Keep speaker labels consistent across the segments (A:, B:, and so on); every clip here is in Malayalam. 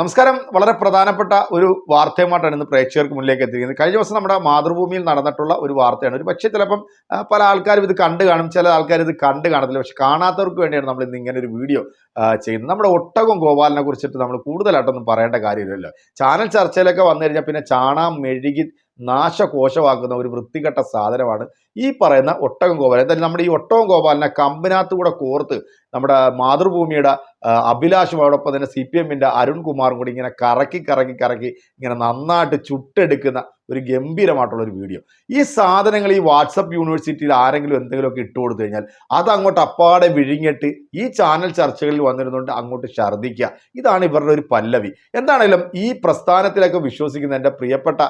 A: നമസ്കാരം. വളരെ പ്രധാനപ്പെട്ട ഒരു വാർത്തയുമായിട്ടാണ് ഇന്ന് പ്രേക്ഷകർക്ക് മുന്നിലേക്ക് എത്തിയിരിക്കുന്നത്. കഴിഞ്ഞ ദിവസം നമ്മുടെ മാതൃഭൂമിയിൽ നടന്നിട്ടുള്ള ഒരു വാർത്തയാണ്. ഒരു പക്ഷേ ചിലപ്പം പല ആൾക്കാരും ഇത് കണ്ടു കാണും ചില ആൾക്കാർ ഇത് കണ്ടു കാണത്തില്ല. പക്ഷെ കാണാത്തവർക്ക് വേണ്ടിയാണ് നമ്മൾ ഇന്ന് ഇങ്ങനെ ഒരു വീഡിയോ ചെയ്യുന്നത്. നമ്മുടെ ഒട്ടകം ഗോപാലിനെ കുറിച്ചിട്ട് നമ്മൾ കൂടുതലായിട്ടൊന്നും പറയേണ്ട കാര്യമില്ലല്ലോ. ചാനൽ ചർച്ചയിലൊക്കെ വന്നു കഴിഞ്ഞാൽ പിന്നെ ചാണാം മെഴുകി നാശകോശമാക്കുന്ന ഒരു വൃത്തികെട്ട സാധനമാണ് ഈ പറയുന്ന ഒട്ടകം ഗോപാലൻ. എന്തായാലും നമ്മുടെ ഈ ഒട്ടകം ഗോപാലിനെ കമ്പിനകത്ത് കൂടെ കോർത്ത് നമ്മുടെ മാതൃഭൂമിയുടെ അഭിലാഷമോടൊപ്പം തന്നെ സി പി എമ്മിന്റെ അരുൺകുമാറും കൂടി ഇങ്ങനെ കറക്കി കറക്കി കറക്കി ഇങ്ങനെ നന്നായിട്ട് ചുട്ടെടുക്കുന്ന ഒരു ഗംഭീരമായിട്ടുള്ള ഒരു വീഡിയോ. ഈ സാധനങ്ങൾ ഈ വാട്സപ്പ് യൂണിവേഴ്സിറ്റിയിൽ ആരെങ്കിലും എന്തെങ്കിലുമൊക്കെ ഇട്ട് കൊടുത്തു കഴിഞ്ഞാൽ അത് അങ്ങോട്ട് അപ്പാടെ വിഴിഞ്ഞിട്ട് ഈ ചാനൽ ചർച്ചകളിൽ വന്നിരുന്നുകൊണ്ട് അങ്ങോട്ട് ഛർദ്ദിക്കുക. ഇതാണ് ഇവരുടെ ഒരു പല്ലവി. എന്താണെങ്കിലും ഈ പ്രസ്ഥാനത്തിലൊക്കെ വിശ്വസിക്കുന്ന എന്റെ പ്രിയപ്പെട്ട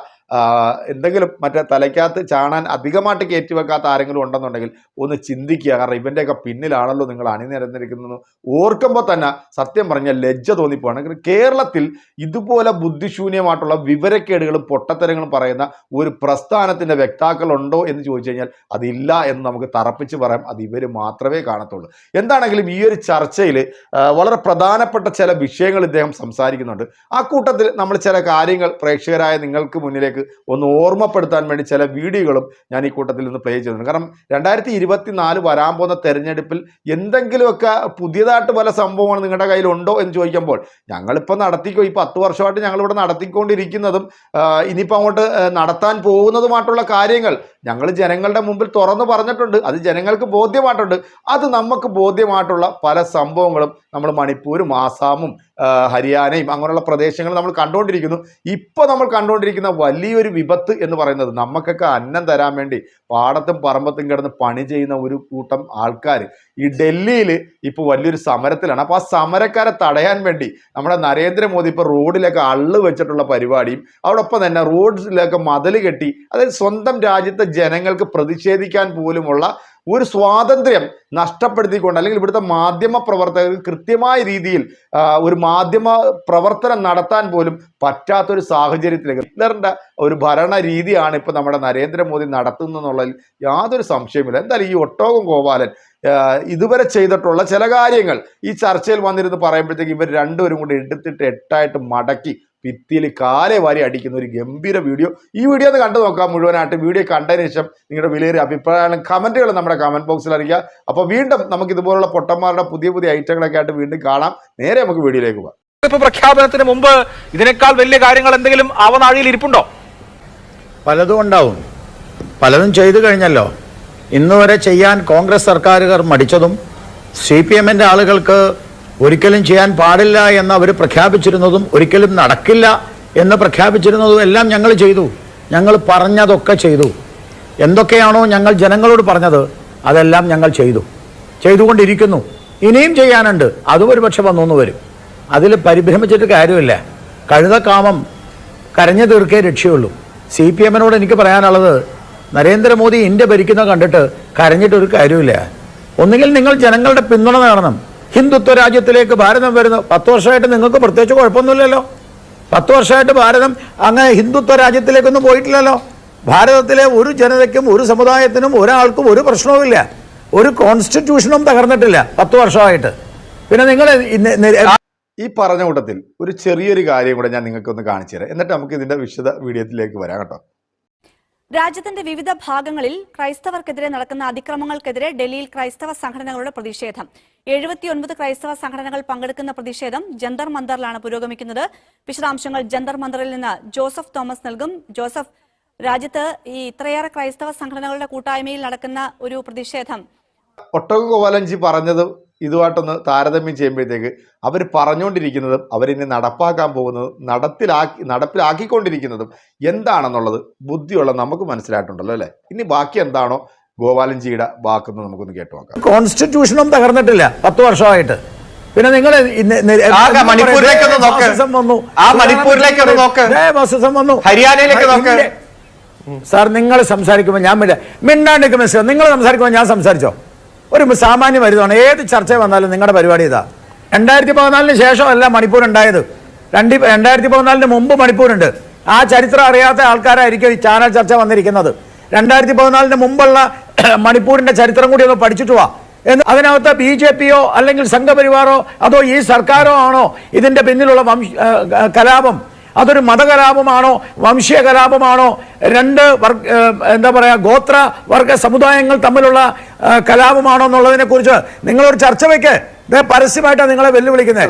A: എന്തെങ്കിലും മറ്റേ തലയ്ക്കകത്ത് ചാണാൻ അധികമായിട്ട് കയറ്റി വെക്കാത്ത ആരെങ്കിലും ഉണ്ടെന്നുണ്ടെങ്കിൽ ഒന്ന് ചിന്തിക്കുക. കാരണം ഇവന്റെയൊക്കെ പിന്നിലാണല്ലോ നിങ്ങൾ അണിനിരന്നിരിക്കുന്നത്. ഓർക്കുമ്പോൾ തന്നെ സത്യം പറഞ്ഞാൽ ലജ്ജ തോന്നിപ്പോവാണ്. കേരളത്തിൽ ഇതുപോലെ ബുദ്ധിശൂന്യമായിട്ടുള്ള വിവരക്കേടുകളും പൊട്ടത്തരങ്ങളും പറയുന്ന ഒരു പ്രസ്ഥാനത്തിന്റെ വ്യക്താക്കളുണ്ടോ എന്ന് ചോദിച്ചു കഴിഞ്ഞാൽ അതില്ല എന്ന് നമുക്ക് തറപ്പിച്ച് പറയാം. അത് ഇവർ മാത്രമേ കാണത്തുള്ളൂ. എന്താണെങ്കിലും ഈ ഒരു ചർച്ചയിൽ വളരെ പ്രധാനപ്പെട്ട ചില വിഷയങ്ങൾ ഇദ്ദേഹം സംസാരിക്കുന്നുണ്ട്. ആ കൂട്ടത്തിൽ നമ്മൾ ചില കാര്യങ്ങൾ പ്രേക്ഷകരായ നിങ്ങൾക്ക് മുന്നിലേക്ക് ഒന്ന് ഓർമ്മപ്പെടുത്താൻ വേണ്ടി ചില വീഡിയോകളും ഞാൻ ഈ കൂട്ടത്തിൽ നിന്ന് പ്ലേ ചെയ്തിരുന്നു കാരണം രണ്ടായിരത്തി ഇരുപത്തി നാല് വരാൻ പോകുന്ന തെരഞ്ഞെടുപ്പിൽ എന്തെങ്കിലുമൊക്കെ പുതിയതായിട്ട് പല സംഭവങ്ങൾ നിങ്ങളുടെ കയ്യിലുണ്ടോ എന്ന് ചോദിക്കുമ്പോൾ ഞങ്ങളിപ്പോൾ നടത്തിക്കോ ഈ പത്ത് വർഷമായിട്ട് ഞങ്ങളിവിടെ നടത്തിക്കൊണ്ടിരിക്കുന്നതും ഇനിയിപ്പോൾ അങ്ങോട്ട് നടത്താൻ പോകുന്നതുമായിട്ടുള്ള കാര്യങ്ങൾ ഞങ്ങൾ ജനങ്ങളുടെ മുമ്പിൽ തുറന്നു പറഞ്ഞിട്ടുണ്ട്. അത് ജനങ്ങൾക്ക് ബോധ്യമായിട്ടുണ്ട്. അത് നമുക്ക് ബോധ്യമായിട്ടുള്ള പല സംഭവങ്ങളും നമ്മൾ മണിപ്പൂരും ആസാമും ഹരിയാനയും അങ്ങനെയുള്ള പ്രദേശങ്ങൾ നമ്മൾ കണ്ടുകൊണ്ടിരിക്കുന്നു. ഇപ്പോൾ നമ്മൾ കണ്ടുകൊണ്ടിരിക്കുന്ന വലിയൊരു വിപത്ത് എന്ന് പറയുന്നത് നമുക്കൊക്കെ അന്നം തരാൻ വേണ്ടി പാടത്തും പറമ്പത്തും കിടന്ന് പണി ചെയ്യുന്ന ഒരു കൂട്ടം ആൾക്കാർ ഈ ഡൽഹിയിൽ ഇപ്പോൾ വലിയൊരു സമരത്തിലാണ്. അപ്പോൾ ആ സമരക്കാരെ തടയാൻ വേണ്ടി നമ്മുടെ നരേന്ദ്രമോദി ഇപ്പോൾ റോഡിലൊക്കെ അള്ളു വെച്ചിട്ടുള്ള പരിപാടിയും അതോടൊപ്പം തന്നെ റോഡിലൊക്കെ മതിൽ കെട്ടി അതായത് സ്വന്തം രാജ്യത്തെ ജനങ്ങൾക്ക് പ്രതിഷേധിക്കാൻ പോലുമുള്ള ഒരു സ്വാതന്ത്ര്യം നഷ്ടപ്പെടുത്തിക്കൊണ്ട് അല്ലെങ്കിൽ ഇവിടുത്തെ മാധ്യമ പ്രവർത്തകർ കൃത്യമായ രീതിയിൽ ഒരു മാധ്യമ പ്രവർത്തനം നടത്താൻ പോലും പറ്റാത്തൊരു സാഹചര്യത്തിലേക്ക്. ഹിറ്റ്ലറിന്റെ ഒരു ഭരണ രീതിയാണ് ഇപ്പോൾ നമ്മുടെ നരേന്ദ്രമോദി നടത്തുന്നതെന്നുള്ളതിൽ യാതൊരു സംശയമില്ല എന്തായാലും ഈ ഒട്ടോകം ഗോപാലൻ ഇതുവരെ ചെയ്തിട്ടുള്ള ചില കാര്യങ്ങൾ ഈ ചർച്ചയിൽ വന്നിരുന്ന് പറയുമ്പോഴത്തേക്ക് ഇവർ രണ്ടുപേരും കൂടി എടുത്തിട്ട് എട്ടായിട്ട് മടക്കി ഭിത്തിയിൽ കാലെ വാരി അടിക്കുന്ന ഒരു ഗംഭീര വീഡിയോ ഈ വീഡിയോ ഒന്ന് കണ്ടു നോക്കാം മുഴുവനായിട്ട്. വീഡിയോ കണ്ടതിന് ശേഷം നിങ്ങളുടെ വിലയേറിയ അഭിപ്രായങ്ങളും കമന്റുകൾ നമ്മുടെ കമന്റ് ബോക്സിൽ അറിയിക്കുക. അപ്പോൾ വീണ്ടും നമുക്ക് ഇതുപോലുള്ള പൊട്ടന്മാരുടെ പുതിയ പുതിയ ഐറ്റങ്ങളൊക്കെ ആയിട്ട് വീണ്ടും കാണാം. നേരെ നമുക്ക് വീഡിയോയിലേക്ക് പോകാം.
B: തെരഞ്ഞെടുപ്പ് പ്രഖ്യാപനത്തിന് മുമ്പ് ഇതിനേക്കാൾ വലിയ കാര്യങ്ങൾ എന്തെങ്കിലും അവനാഴിയിൽ ഇരിപ്പുണ്ടോ?
C: പലതും ഉണ്ടാവും. പലതും ചെയ്തു കഴിഞ്ഞല്ലോ. ഇന്നുവരെ ചെയ്യാൻ കോൺഗ്രസ് സർക്കാരുകാർ മടിച്ചതും സി പി എമ്മിന്റെ ആളുകൾക്ക് ഒരിക്കലും ചെയ്യാൻ പാടില്ല എന്ന് അവർ പ്രഖ്യാപിച്ചിരുന്നതും ഒരിക്കലും നടക്കില്ല എന്ന് പ്രഖ്യാപിച്ചിരുന്നതും എല്ലാം ഞങ്ങൾ ചെയ്തു. ഞങ്ങൾ പറഞ്ഞതൊക്കെ ചെയ്തു. എന്തൊക്കെയാണോ ഞങ്ങൾ ജനങ്ങളോട് പറഞ്ഞത് അതെല്ലാം ഞങ്ങൾ ചെയ്തു. ചെയ്തുകൊണ്ടിരിക്കുന്നു. ഇനിയും ചെയ്യാനുണ്ട്. അതും ഒരു പക്ഷെ വന്നു വരും. അതിൽ പരിഭ്രമിച്ചിട്ട് കാര്യമില്ല. കഴുതക്കാമം കരഞ്ഞു തീർക്കേ രക്ഷയുള്ളൂ. സി പി എമ്മിനോട് എനിക്ക് പറയാനുള്ളത് നരേന്ദ്രമോദി ഇന്ത്യ ഭരിക്കുന്ന കണ്ടിട്ട് കരഞ്ഞിട്ടൊരു കാര്യമില്ല. ഒന്നുകിൽ നിങ്ങൾ ജനങ്ങളുടെ പിന്തുണ നേടണം. ഹിന്ദുത്വ രാജ്യത്തിലേക്ക് ഭാരതം വരുന്നു പത്ത് വർഷമായിട്ട് നിങ്ങൾക്ക് പ്രത്യേകിച്ച് കുഴപ്പമൊന്നുമില്ലല്ലോ. പത്ത് വർഷമായിട്ട് ഭാരതം അങ്ങനെ ഹിന്ദുത്വ രാജ്യത്തിലേക്കൊന്നും പോയിട്ടില്ലല്ലോ. ഭാരതത്തിലെ ഒരു ജനതയ്ക്കും ഒരു സമുദായത്തിനും ഒരാൾക്കും ഒരു പ്രശ്നവുമില്ല. ഒരു കോൺസ്റ്റിറ്റ്യൂഷനും തകർന്നിട്ടില്ല പത്ത് വർഷമായിട്ട്. പിന്നെ നിങ്ങൾ
A: ഈ പറഞ്ഞ കൂട്ടത്തിൽ ഒരു ചെറിയൊരു കാര്യം കൂടെ ഞാൻ നിങ്ങൾക്കൊന്ന് കാണിച്ചു തരാം. എന്നിട്ട് നമുക്ക് ഇതിന്റെ വിശദ വീഡിയോത്തിലേക്ക് വരാം കേട്ടോ.
D: രാജ്യത്തിന്റെ വിവിധ ഭാഗങ്ങളിൽ ക്രൈസ്തവർക്കെതിരെ നടക്കുന്ന അതിക്രമങ്ങൾക്കെതിരെ ഡൽഹിയിൽ ക്രൈസ്തവ സംഘടനകളുടെ പ്രതിഷേധം. എഴുപത്തിയൊൻപത് ക്രൈസ്തവ സംഘടനകൾ പങ്കെടുക്കുന്ന പ്രതിഷേധം ജന്തർ മന്ദറിലാണ് പുരോഗമിക്കുന്നത്. വിശദാംശങ്ങൾ ജന്തർ മന്ദറിൽ നിന്ന് ജോസഫ് തോമസ് നൽകും. ജോസഫ് രാജ്യത്ത് ഈ ഇത്രയേറെ ക്രൈസ്തവ സംഘടനകളുടെ കൂട്ടായ്മയിൽ നടക്കുന്ന ഒരു പ്രതിഷേധം.
A: ഒട്ടക പറഞ്ഞത് ഇതുമായിട്ടൊന്ന് താരതമ്യം ചെയ്യുമ്പോഴത്തേക്ക് അവർ പറഞ്ഞുകൊണ്ടിരിക്കുന്നതും അവരിനെ നടപ്പാക്കാൻ പോകുന്നതും നടപ്പിലാക്കി നടപ്പിലാക്കിക്കൊണ്ടിരിക്കുന്നതും എന്താണെന്നുള്ളത് ബുദ്ധിയുള്ള നമുക്ക് മനസ്സിലായിട്ടുണ്ടല്ലോ അല്ലേ? ഇനി ബാക്കി എന്താണോ ഗോപാലൻജിയുടെ വാക്കെന്ന് നമുക്കൊന്ന് കേട്ടു നോക്കാം.
C: കോൺസ്റ്റിറ്റ്യൂഷനും തകർന്നിട്ടില്ല. പത്ത് വർഷമായിട്ട്. പിന്നെ നിങ്ങൾ. വന്നു.
B: ഹരിയാനയിലേക്ക് നോക്ക്.
C: സാർ നിങ്ങൾ സംസാരിക്കുമ്പോൾ ഞാൻ മിണ്ടാണ്ടിക്ക് മിസ് മിസ്റ്റർ. നിങ്ങൾ സംസാരിക്കുമ്പോൾ ഞാൻ സംസാരിച്ചോ? ഒരു സാമാന്യ മരുന്നാണ് ഏത് ചർച്ച വന്നാലും നിങ്ങളുടെ പരിപാടി ഇതാ. രണ്ടായിരത്തി പതിനാലിന് ശേഷമല്ല മണിപ്പൂർ ഉണ്ടായത്. രണ്ട് രണ്ടായിരത്തി പതിനാലിന് മുമ്പ് മണിപ്പൂരുണ്ട്. ആ ചരിത്രം അറിയാത്ത ആൾക്കാരായിരിക്കും ഈ ചാനൽ ചർച്ച വന്നിരിക്കുന്നത്. രണ്ടായിരത്തി പതിനാലിന് മുമ്പുള്ള മണിപ്പൂരിന്റെ ചരിത്രം കൂടി ഒന്ന് പഠിച്ചിട്ട് വാ. എന്ന് അതിനകത്ത് ബി ജെ പിയോ അല്ലെങ്കിൽ സംഘപരിവാറോ അതോ ഈ സർക്കാരോ ആണോ ഇതിന്റെ പിന്നിലുള്ള വംശ കലാപം? അതൊരു മതകലാപമാണോ? വംശീയ കലാപമാണോ രണ്ട് വർഗ എന്താ പറയുക ഗോത്ര വർഗ സമുദായങ്ങൾ തമ്മിലുള്ള കലാപമാണോ എന്നുള്ളതിനെ കുറിച്ച് നിങ്ങളൊരു ചർച്ച വെക്ക്. ദേ പരസ്യമായിട്ടാണ് നിങ്ങളെ വെല്ലുവിളിക്കുന്നത്.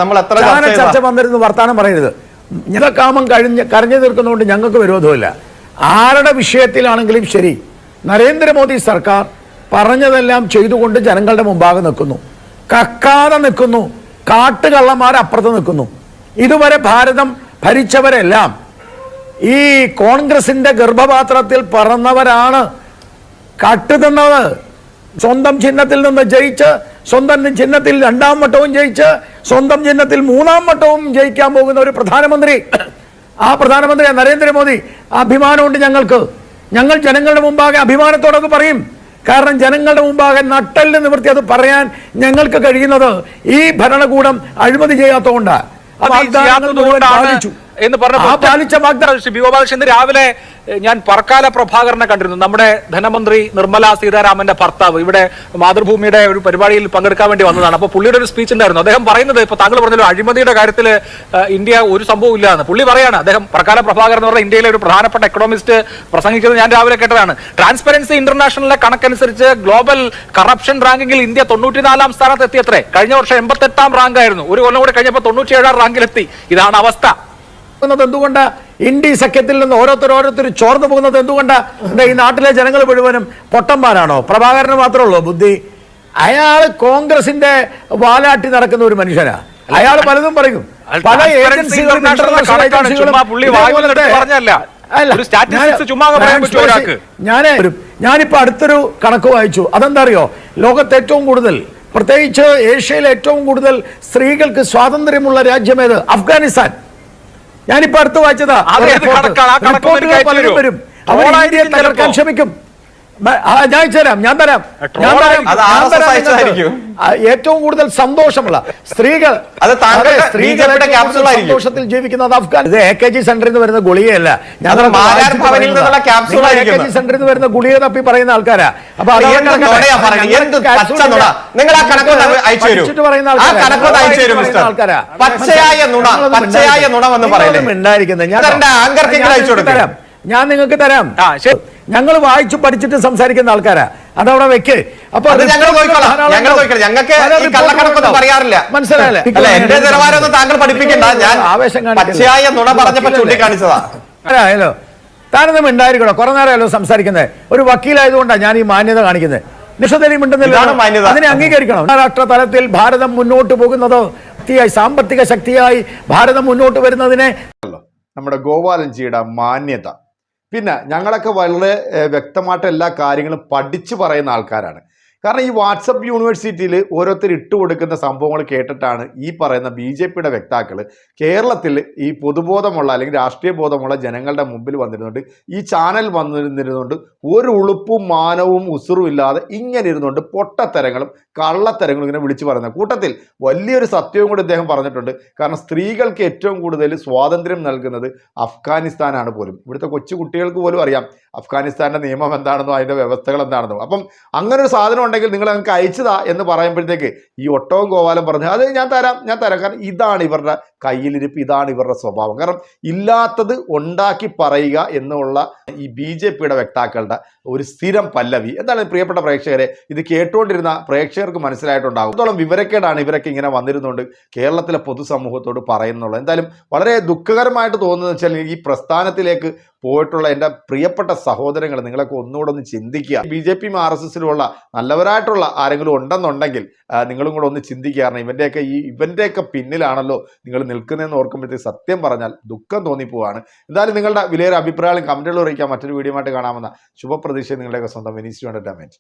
E: ചർച്ച
C: വന്നിരുന്നു വർത്താനം പറയരുത്. ഞങ്ങൾക്കാമം കഴിഞ്ഞ് കരഞ്ഞു തീർക്കുന്നതുകൊണ്ട് ഞങ്ങൾക്ക് വിരോധമില്ല. ആരുടെ വിഷയത്തിലാണെങ്കിലും ശരി. നരേന്ദ്രമോദി സർക്കാർ പറഞ്ഞതെല്ലാം ചെയ്തുകൊണ്ട് ജനങ്ങളുടെ മുമ്പാകെ നിൽക്കുന്നു. കക്കാതെ നിൽക്കുന്നു. കാട്ടുകള്ളന്മാർ അപ്പുറത്ത് നിൽക്കുന്നു. ഇതുവരെ ഭാരതം ഭരിച്ചവരെല്ലാം ഈ കോൺഗ്രസിന്റെ ഗർഭപാത്രത്തിൽ പറന്നവരാണ്. കട്ടുതിന്നത് സ്വന്തം ചിഹ്നത്തിൽ നിന്ന് ജയിച്ച് സ്വന്തം ചിഹ്നത്തിൽ രണ്ടാം വട്ടവും ജയിച്ച് സ്വന്തം ചിഹ്നത്തിൽ മൂന്നാം വട്ടവും ജയിക്കാൻ പോകുന്ന ഒരു പ്രധാനമന്ത്രി. ആ പ്രധാനമന്ത്രി നരേന്ദ്രമോദി അഭിമാനമുണ്ട് ഞങ്ങൾക്ക്. ഞങ്ങൾ ജനങ്ങളുടെ മുമ്പാകെ അഭിമാനത്തോടൊക്കെ പറയും. കാരണം ജനങ്ങളുടെ മുമ്പാകെ നട്ടലിന് നിവൃത്തി അത് പറയാൻ ഞങ്ങൾക്ക് കഴിയുന്നത് ഈ ഭരണകൂടം അഴിമതി ചെയ്യാത്തതുകൊണ്ടാണ് വാഗ്ദാനങ്ങൾ മുഴുവൻ പാലിച്ചു.
B: എന്ന് പറഞ്ഞ രാവിലെ ഞാൻ പറക്കാല പ്രഭാകരനെ കണ്ടിരുന്നു. നമ്മുടെ ധനമന്ത്രി നിർമ്മല സീതാരാമന്റെ ഭർത്താവ് ഇവിടെ മാതൃഭൂമിയുടെ ഒരു പരിപാടിയിൽ പങ്കെടുക്കാൻ വേണ്ടി വന്നതാണ്. അപ്പോൾ പുള്ളിയുടെ ഒരു സ്പീച്ച് ഉണ്ടായിരുന്നു. അദ്ദേഹം പറയുന്നത് ഇപ്പൊ താങ്കൾ പറഞ്ഞല്ലോ അഴിമതിയുടെ കാര്യത്തിൽ ഇന്ത്യ ഒരു സംഭവം ഇല്ല എന്ന്. പുള്ളി പറയാണ് അദ്ദേഹം പറക്കാല പ്രഭാകരൻ എന്ന് പറഞ്ഞ ഇന്ത്യയിലെ ഒരു പ്രധാനപ്പെട്ട എക്കണോമിസ്റ്റ് പ്രസംഗിച്ചത് ഞാൻ രാവിലെ കേട്ടതാണ്. ട്രാൻസ്പെറൻസി ഇന്റർനാഷണലിലെ കണക്കനുസരിച്ച് ഗ്ലോബൽ കറപ്ഷൻ റാങ്കിങ്ങിൽ ഇന്ത്യ തൊണ്ണൂറ്റിനാലാം സ്ഥാനത്ത് എത്തിയത്രേ കഴിഞ്ഞ വർഷം എൺപത്തെട്ടാം റാങ്ക് ആയിരുന്നു. ഒരു കൊല്ലം കൂടെ കഴിഞ്ഞപ്പോൾ തൊണ്ണൂറ്റിയേഴാം റാങ്കിലെത്തി ഇതാണ് അവസ്ഥ.
C: പോകുന്നത് എന്തുകൊണ്ട്? ഇന്ത്യ സഖ്യത്തിൽ നിന്ന് ഓരോരുത്തർ ഓരോരുത്തർ ചോർന്നു പോകുന്നത് എന്തുകൊണ്ട്? എന്താ ഈ നാട്ടിലെ ജനങ്ങൾ മുഴുവനും പൊട്ടന്മാരാണോ? പ്രഭാകരന് മാത്രമേ ഉള്ളൂ ബുദ്ധി? അയാൾ കോൺഗ്രസിന്റെ വാലാട്ടി നടക്കുന്ന ഒരു മനുഷ്യനാ. അയാൾ പലതും പറയും. പല ഏജൻസികളും ഞാൻ- ഞാൻ ഞാനിപ്പോ അടുത്തൊരു കണക്ക് വായിച്ചു. അതെന്താ അറിയോ ലോകത്ത് ഏറ്റവും കൂടുതൽ പ്രത്യേകിച്ച് ഏഷ്യയിൽ ഏറ്റവും കൂടുതൽ സ്ത്രീകൾക്ക് സ്വാതന്ത്ര്യമുള്ള രാജ്യമേത് അഫ്ഗാനിസ്ഥാൻ. ഞാനിപ്പോ അടുത്ത് വായിച്ചതാ. വരും. അവർ ഇന്ത്യയെ തകർക്കാൻ ശ്രമിക്കും. ഞാൻ തരാം. ഞാൻ തരാം. ഞാൻ ഞാൻ ഏറ്റവും കൂടുതൽ സന്തോഷമുള്ള സ്ത്രീകൾ സ്ത്രീകളുടെ സ്ത്രീകൾ. സന്തോഷത്തിൽ ജീവിക്കുന്നത് അഫ്ഗാൻ ഇത് എ കെ ജി സെന്ററിൽ നിന്ന് വരുന്ന ഗുളികയല്ല. ഞാൻ എ കെ. ജി സെന്ററിൽ നിന്ന് വരുന്ന ഗുളിക തപ്പി പറയുന്ന ആൾക്കാരാ. അപ്പൊ പഠിച്ചിട്ട് പറയുന്ന ആൾക്കാരാ. ഉണ്ടായിരിക്കുന്നത് ഞാൻ ഞാൻ നിങ്ങൾക്ക് തരാം. ഞാൻ നിങ്ങൾക്ക് തരാം. ഞങ്ങൾ വായിച്ചു പഠിച്ചിട്ട് സംസാരിക്കുന്ന ആൾക്കാരാ. അതവിടെ വെക്ക്. അപ്പൊ. മനസ്സിലായില്ലേ?
E: അല്ല എന്റെ നിലവാരമൊന്നും താങ്കൾ പഠിപ്പിക്കണ്ട. ഞാൻ
C: ആവേശം ആരായാലോ താനൊന്നും ഉണ്ടായിരിക്കണോ കുറെ നേരമല്ലോ സംസാരിക്കുന്നത് ഒരു വക്കീലായതുകൊണ്ടാണ് ഞാൻ ഈ മാന്യത കാണിക്കുന്നത്.
E: മാന്യത.
C: അതിനെ അംഗീകരിക്കണം. അന്താരാഷ്ട്ര തലത്തിൽ ഭാരതം മുന്നോട്ട് പോകുന്നത് ശക്തിയായി സാമ്പത്തിക ശക്തിയായി ഭാരതം മുന്നോട്ട് വരുന്നതിനെ
A: നമ്മുടെ ഗോപാലൻജിയുടെ മാന്യത. പിന്നെ ഞങ്ങളൊക്കെ വളരെ വ്യക്തമായിട്ട് എല്ലാ കാര്യങ്ങളും പഠിച്ചു പറയുന്ന ആൾക്കാരാണ്. കാരണം ഈ വാട്സപ്പ് യൂണിവേഴ്സിറ്റിയിൽ ഓരോരുത്തർ ഇട്ട് കൊടുക്കുന്ന സംഭവങ്ങൾ കേട്ടിട്ടാണ് ഈ പറയുന്ന ബി ജെ പിയുടെ വ്യക്താക്കൾ കേരളത്തിൽ ഈ പൊതുബോധമുള്ള അല്ലെങ്കിൽ രാഷ്ട്രീയ ബോധമുള്ള ജനങ്ങളുടെ മുമ്പിൽ വന്നിരുന്നുണ്ട് ഈ ചാനൽ വന്നിരുന്നിരുന്നുകൊണ്ട് ഒരു ഉളുപ്പും മാനവും ഉസുറും ഇല്ലാതെ ഇങ്ങനെ ഇരുന്നുകൊണ്ട് പൊട്ടത്തരങ്ങളും കള്ളത്തരങ്ങളും ഇങ്ങനെ വിളിച്ചു പറയുന്ന കൂട്ടത്തിൽ വലിയൊരു സത്യവും കൂടി അദ്ദേഹം പറഞ്ഞിട്ടുണ്ട്. കാരണം സ്ത്രീകൾക്ക് ഏറ്റവും കൂടുതൽ സ്വാതന്ത്ര്യം നൽകുന്നത് അഫ്ഗാനിസ്ഥാനാണ് പോലും. ഇവിടുത്തെ കൊച്ചു കുട്ടികൾക്ക് പോലും അറിയാം അഫ്ഗാനിസ്ഥാന്റെ നിയമം എന്താണെന്നോ അതിന്റെ വ്യവസ്ഥകൾ എന്താണെന്നോ. അപ്പം അങ്ങനെ ഒരു സാധനം ഉണ്ടെങ്കിൽ നിങ്ങൾ ഞങ്ങൾക്ക് അയച്ചതാ എന്ന് പറയുമ്പോഴത്തേക്ക് ഈ ഒട്ടവും ഗോപാലം പറഞ്ഞു അത് ഞാൻ തരാം ഞാൻ തരാം. കാരണം ഇതാണ് ഇവരുടെ കയ്യിലിരിപ്പ് ഇതാണ് ഇവരുടെ സ്വഭാവം. കാരണം ഇല്ലാത്തത് ഉണ്ടാക്കി പറയുക എന്നുള്ള ഈ ബി ജെ പിയുടെ വ്യക്താക്കളുടെ ഒരു സ്ഥിരം പല്ലവി. എന്താണ് പ്രിയപ്പെട്ട പ്രേക്ഷകരെ ഇത് കേട്ടുകൊണ്ടിരുന്ന പ്രേക്ഷകർക്ക് മനസ്സിലായിട്ടുണ്ടാകും. അത്തോളം വിവരക്കേടാണ് ഇവരൊക്കെ ഇങ്ങനെ വന്നിരുന്നുകൊണ്ട് കേരളത്തിലെ പൊതുസമൂഹത്തോട് പറയുന്നുള്ളത് എന്തായാലും വളരെ ദുഃഖകരമായിട്ട് തോന്നുന്നത് വെച്ചാൽ ഈ പ്രസ്ഥാനത്തിലേക്ക് പോയിട്ടുള്ള എന്റെ പ്രിയപ്പെട്ട സഹോദരങ്ങൾ നിങ്ങളൊക്കെ ഒന്നുകൂടെ ഒന്ന് ചിന്തിക്കുക. ബി ജെ പിയും ആർ എസ് എസിലുമുള്ള നല്ലവരായിട്ടുള്ള ആരെങ്കിലും ഉണ്ടെന്നുണ്ടെങ്കിൽ നിങ്ങളും കൂടെ ഒന്ന് ചിന്തിക്കുക. കാരണം ഇവന്റെയൊക്കെ ഈ ഇവന്റെയൊക്കെ പിന്നിലാണല്ലോ നിങ്ങൾ നിൽക്കുന്നതെന്ന് ഓർക്കുമ്പോഴത്തേക്ക് സത്യം പറഞ്ഞാൽ ദുഃഖം തോന്നിപ്പോവാണ്. എന്തായാലും നിങ്ങളുടെ വിലയേറെ അഭിപ്രായങ്ങളും കമന്റുകൾ അറിയിക്കാൻ മറ്റൊരു വീഡിയോ ആയിട്ട് കാണാമെന്ന ശുഭപ്രതീക്ഷ നിങ്ങളുടെയൊക്കെ സ്വന്തം വിനീസ് എന്റർടൈൻമെന്റ്